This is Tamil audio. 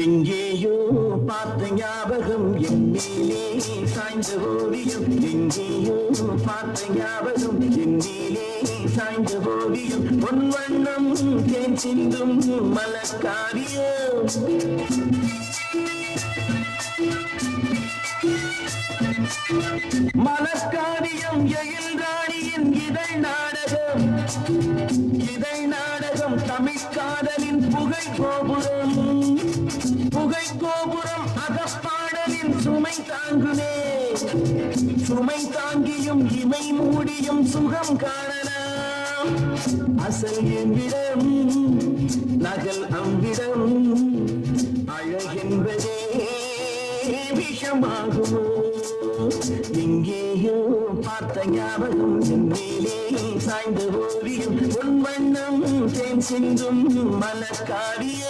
எங்கேயோ பார்த்த ஞாபகம் என் மேலே சாய்ந்த ஓவியம். எங்கேயோ பார்த்த ஞாபகம் என் மேலே சாய்ந்த ஓவியம். பொன் வண்ணம் தேன் சிந்தும் மலக்காரியம் மலக்காரியம் எயில் ராணியின் இதழ் நாடகம். இதழ் நாடகம் தமிழ்காதலின் புகை கோபுரம். கோபுரம் அகப்பாடலின் சுமை தாங்குமே. சுமை தாங்கியும் இமை மூடியும் சுகம் காணலாம். அசல் எவ்விடம் நகல் அவ்விடம் அழகென்பதே விஷமாகுமோ? எங்கேயோ பார்த்த ஞாபகம் மேலே சாய்ந்த ஓவியம் உன் வண்ணம் தேன் சிந்தும் மலக்காவியம்